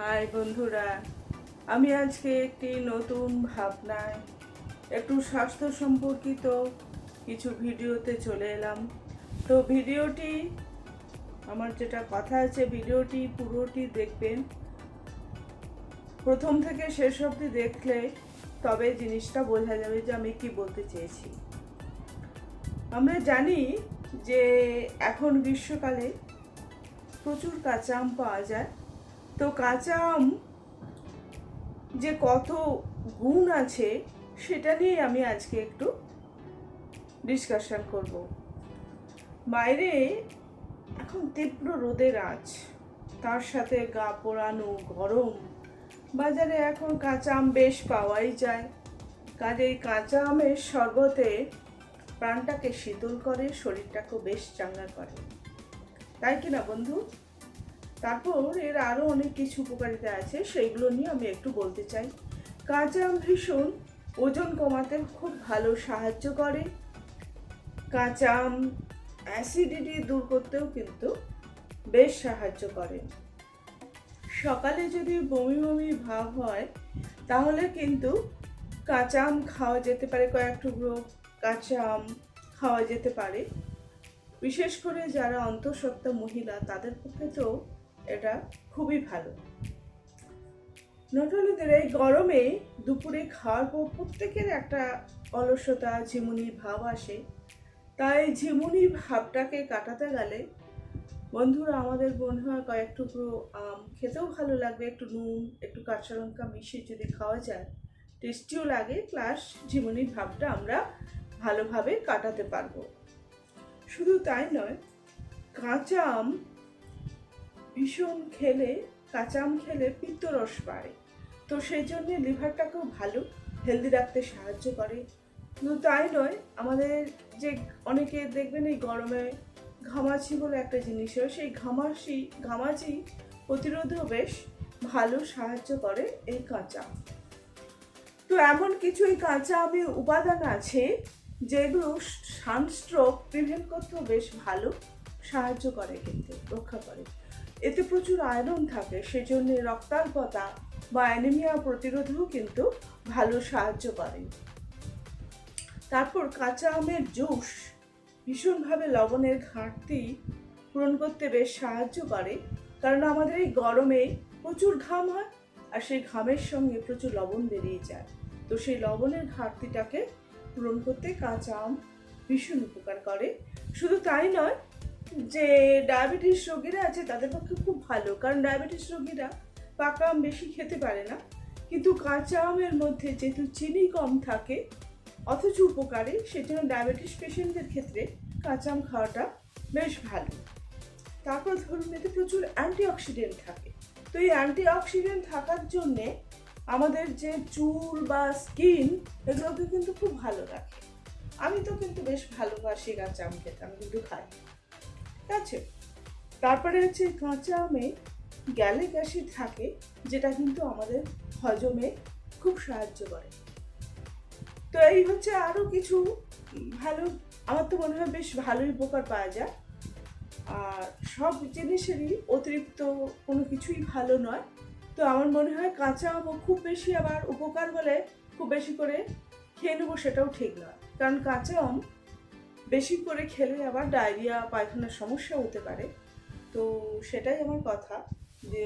High বন্ধুরা, আমি আজকে একটি নতুন ভাবনায়, একটু স্বাস্থ্য সম্পর্কিত কিছু ভিডিওতে চলে এলাম। তো ভিডিওটি, আমার যেটা কথা আছে, ভিডিওটি পুরোটি দেখবেন। প্রথম থেকে শেষ অবধি দেখলে তবে জিনিসটা বোঝা যাবে যে আমি কি বলতে চেয়েছি। আমরা জানি যে এখন গ্রীষ্মকালে প্রচুর কাঁচা আম পাওয়া যায় তো কাঁচা আম যে কত গুণ আছে, সেটা নিয়ে আমি আজকে একটু ডিসকাশন করব। বাইরে এখন তীব্র রোদের আঁচ। তার সাথে গা পোড়ানো গরম। বাজারে এখন কাঁচা আম বেশ পাওয়াই যায়। কাজেই কাঁচা আমের শরবতে প্রাণটাকে শীতল করে, শরীরটাকেও বেশ চাঙ্গা করে। তাই কি না বন্ধু? তারপর এর আরও অনেক কিছু উপকারিতা আছে, সেইগুলো নিয়ে আমি একটু বলতে চাই। কাঁচা আম ভীষণ ওজন কমাতে খুব ভালো সাহায্য করে। কাঁচা আম অ্যাসিডিটি দূর করতেও কিন্তু বেশ সাহায্য করে। সকালে যদি বমি বমি ভাব হয়, তাহলে কিন্তু কাঁচা আম খাওয়া যেতে পারে, কয়েক টুকরো কাঁচা আম খাওয়া যেতে পারে। বিশেষ করে যারা অন্তঃসত্ত্বা মহিলা, তাদের পক্ষে তো এটা খুবই ভালো। নটলিদের এই গরমে দুপুরে খাওয়ার পর প্রত্যেকের একটা অলসতা, ঝিমুনি ভাব আসে। তাই ঝিমুনি ভাবটাকে কাটাতে গেলে বন্ধুরা, আমাদের মনে হয় কয়েক টুকরো আম খেতেও ভালো লাগবে। একটু নুন, একটু কাঁচা লঙ্কা মিশিয়ে যদি খাওয়া যায় টেস্টিও লাগে। প্লাস ঝিমুনির ভাবটা আমরা ভালোভাবে কাটাতে পারব। শুধু তাই নয়, কাঁচা আম ভীষণ খেলে কাঁচা আম খেলে পিত্তরস বাড়ে। তো সেই জন্য লিভারটাকেও ভালো হেলদি রাখতে সাহায্য করে। শুধু তাই নয়, আমাদের যে অনেকে দেখবেন এই গরমে ঘামাচি বলে একটা জিনিস হয়, সেই ঘামাচি ঘামাচি প্রতিরোধেও বেশ ভালো সাহায্য করে এই কাঁচা। তো এমন কিছু এই কাঁচা আমি উপাদান আছে, যেগুলো সানস্ট্রোক প্রিভেন্ট করতেও বেশ ভালো সাহায্য করে কিন্তু, রক্ষা করে। এতে প্রচুর আয়রন থাকে, সেজন্য রক্তাল্পতা বা অ্যানিমিয়া প্রতিরোধেও কিন্তু ভালো সাহায্য করে। তারপর কাঁচা আমের জুস ভীষণভাবে লবণের ঘাটতি পূরণ করতে বেশ সাহায্য করে, কারণ আমাদের এই গরমে প্রচুর ঘাম হয় আর সেই ঘামের সঙ্গে প্রচুর লবণ বেরিয়ে যায়। তো সেই লবণের ঘাটতিটাকে পূরণ করতে কাঁচা আম ভীষণ উপকার করে। শুধু তাই নয় যে ডায়াবেটিস রোগীরা আছে তাদের পক্ষে খুব ভালো। কারণ ডায়াবেটিস রোগীরা পাকা আম বেশি খেতে পারে না। কিন্তু কাঁচা আমের মধ্যে যেহেতু চিনি কম থাকে, অথচ উপকারী, সেজন্য ডায়াবেটিস পেশেন্টদের ক্ষেত্রে কাঁচা আম খাওয়াটা বেশ ভালো। তারপর ধরুন এতে প্রচুর অ্যান্টিঅক্সিডেন্ট থাকে। তো এই অ্যান্টিঅক্সিডেন্ট থাকার জন্যে আমাদের যে চুল বা স্কিন, এগুলোকে কিন্তু খুব ভালো রাখে। আমি তো কিন্তু বেশ ভালোবাসি কাঁচা আম খেতে, আমি কিন্তু খাই। আছে তারপরে হচ্ছে কাঁচা আমে গ্যালিক অ্যাসিড থাকে, যেটা কিন্তু আমাদের হজমে খুব সাহায্য করে। তো এই হচ্ছে আরও কিছু ভালো, আমার তো মনে হয় বেশ ভালোই উপকার পাওয়া যায়। আর সব জিনিসেরই অতিরিক্ত কোনো কিছুই ভালো নয়। তো আমার মনে হয় কাঁচা আমও খুব বেশি আবার উপকার হলে খুব বেশি করে খেয়ে নেব সেটাও ঠিক নয়। কারণ কাঁচা আম বেশি করে খেলে আবার ডায়রিয়া, পায়খানার সমস্যা হতে পারে। তো সেটাই আমার কথা যে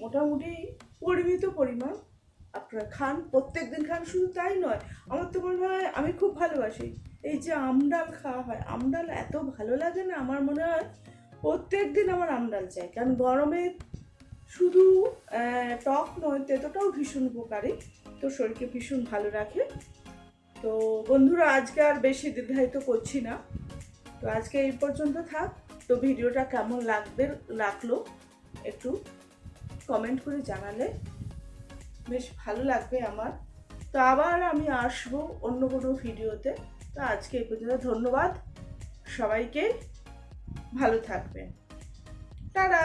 মোটামুটি পরিমিত পরিমাণ আপনারা খান প্রত্যেক দিন খান, শুধু তাই নয়। আমার তো মনে হয় আমি খুব ভালোবাসি। এই যে আমডাল খাওয়া হয় আমডাল এত ভালো লাগে না, আমার মনে হয় প্রত্যেক দিন আমার আমডাল চাই। কারণ গরমে শুধু টক নয়, তেতোটাও ভীষণ উপকারী। তো শরীরকে ভীষণ ভালো রাখে। তো বন্ধুরা, আজকে আর বেশি দীর্ঘায়িত করছি না। তো আজকে এই পর্যন্ত থাক। তো ভিডিওটা কেমন লাগবে, লাগল একটু কমেন্ট করে জানালে বেশ ভালো লাগবে আমার। তো আবার আমি আসব অন্য কোনো ভিডিওতে। তো আজকে এই পর্যন্ত ধন্যবাদ। সবাইকে ভালো থাকবেন। টাটা!